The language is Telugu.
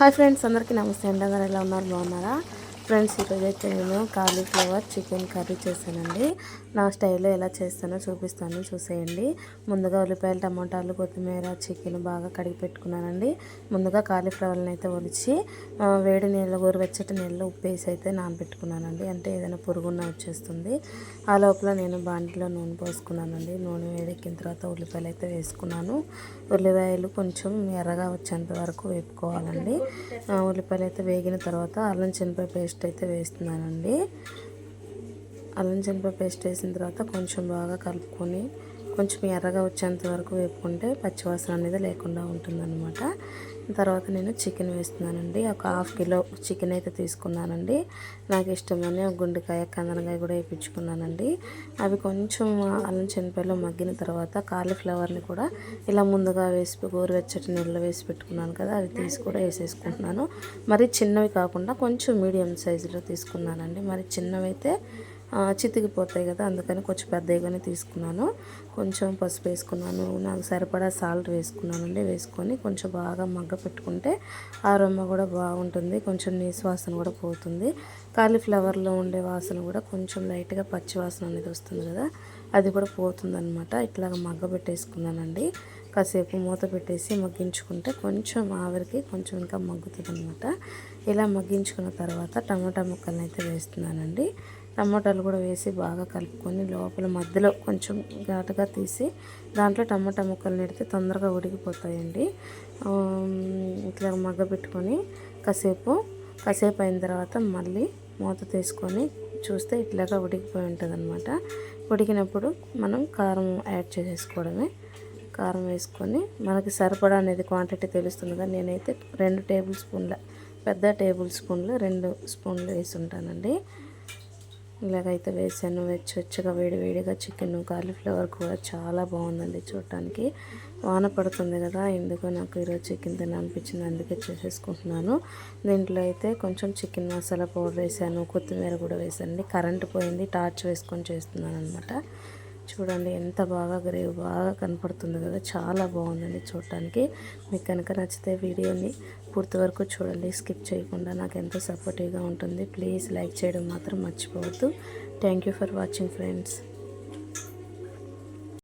హాయ్ ఫ్రెండ్స్ అందరికీ నమస్తే. అండి అందరూ ఎలా ఉన్నారు? బాగున్నారా? ఫ్రెండ్స్ ఈరోజు అయితే నేను కాలీఫ్లవర్ చికెన్ కర్రీ చేశానండి. నా స్టైల్లో ఎలా చేస్తానో చూపిస్తాను చూసేయండి. ముందుగా ఉల్లిపాయలు టమాటాలు కొత్తిమీర చికెన్ బాగా కడిగి పెట్టుకున్నానండి. ముందుగా కాలీఫ్లవర్ని అయితే ఒలిచి వేడి నీళ్ళు గోరువెచ్చటి నీళ్ళు ఉప్పు వేసి అయితే నానబెట్టుకున్నానండి. అంటే ఏదైనా పురుగున్న వచ్చేస్తుంది. ఆ లోపల నేను బాండిలో నూనె పోసుకున్నానండి. నూనె వేడెక్కిన తర్వాత ఉల్లిపాయలు అయితే వేసుకున్నాను. ఉల్లిపాయలు కొంచెం ఎర్రగా వచ్చేంత వరకు వేపుకోవాలండి. ఉల్లిపాయలు అయితే వేగిన తర్వాత అల్లం చిన్నపాయ పేస్ట్ పేస్ట్ అయితే వేస్తున్నానండి. అల్లం చిన్నపాయ పేస్ట్ వేసిన తర్వాత కొంచెం బాగా కలుపుకొని కొంచెం ఎర్రగా వచ్చేంత వరకు వేపుకుంటే పచ్చివాసన అనేది లేకుండా ఉంటుందన్నమాట. తర్వాత నేను చికెన్ వేస్తున్నానండి. ఒక హాఫ్ కిలో చికెన్ అయితే తీసుకున్నానండి. నాకు ఇష్టమని గుండెకాయ కందనకాయ కూడా వేయించుకున్నానండి. అవి కొంచెం అల్లం చెనపాయలు మగ్గిన తర్వాత కాలీఫ్లవర్ని కూడా ఇలా ముందుగా వేసి గోరువెచ్చటి నీళ్ళు వేసి పెట్టుకున్నాను కదా అవి తీసి కూడా వేసేసుకుంటున్నాను. మరి చిన్నవి కాకుండా కొంచెం మీడియం సైజులో తీసుకున్నానండి. మరి చిన్నవి అయితే చితికిపోతాయి కదా అందుకని కొంచెం పెద్దగానే తీసుకున్నాను. కొంచెం పసుపు వేసుకున్నాను నాకు సరిపడా సాల్ట్ వేసుకున్నానండి వేసుకొని కొంచెం బాగా మగ్గ పెట్టుకుంటే ఆ రొమ్మ కూడా బాగుంటుంది కొంచెం నీసువాసన కూడా పోతుంది. కాలీఫ్లవర్లో ఉండే వాసన కూడా కొంచెం లైట్గా పచ్చి వాసన అనేది వస్తుంది కదా అది కూడా పోతుందనమాట ఇట్లాగ మగ్గ పెట్టేసుకున్నానండి. కాసేపు మూత పెట్టేసి మగ్గించుకుంటే కొంచెం ఆవిరికి కొంచెం ఇంకా మగ్గుతుంది అనమాట ఇలా మగ్గించుకున్న తర్వాత టమాటా ముక్కలను అయితే వేస్తున్నానండి. టమాటాలు కూడా వేసి బాగా కలుపుకొని లోపల మధ్యలో కొంచెం ఘాటుగా తీసి దాంట్లో టమాటా ముక్కలు నెడితే తొందరగా ఉడికిపోతాయండి. ఇట్లా మగ్గ పెట్టుకొని కాసేపు కాసేపు అయిన తర్వాత మళ్ళీ మూత తీసుకొని చూస్తే ఇట్లాగా ఉడికిపోయి ఉంటుంది అనమాట ఉడికినప్పుడు మనం కారం యాడ్ చేసేసుకోవడమే. కారం వేసుకొని మనకి సరిపడా అనేది క్వాంటిటీ తెలుస్తుంది కానీ నేనైతే రెండు టేబుల్ స్పూన్ల పెద్ద టేబుల్ స్పూన్లు రెండు స్పూన్లు వేసి ఉంటానండి ఇలాగైతే వేసాను వెచ్చ వెచ్చగా వేడివేడిగా చికెన్ కాలీఫ్లవర్ కూడా చాలా బాగుందండి చూడటానికి. వాన పడుతుంది కదా ఎందుకో నాకు ఈరోజు చికెన్ తినాలనిపించింది అందుకే చేసేసుకుంటున్నాను. దీంట్లో అయితే కొంచెం చికెన్ మసాలా పౌడర్ వేసాను కొత్తిమీర కూడా వేసానండి కరెంట్ పోయింది టార్చ్ వేసుకొని చేస్తున్నాను అనమాట చూడండి ఎంత బాగా గ్రేవ్ బాగా కనపడుతుంది కదా. చాలా బాగుందండి చూడటానికి. మీకు కనుక నచ్చితే వీడియోని పూర్తి వరకు చూడండి స్కిప్ చేయకుండా. నాకు ఎంతో సపోర్టివ్గా ఉంటుంది. ప్లీజ్ లైక్ చేయడం మాత్రం మర్చిపోవద్దు. Thank you for watching friends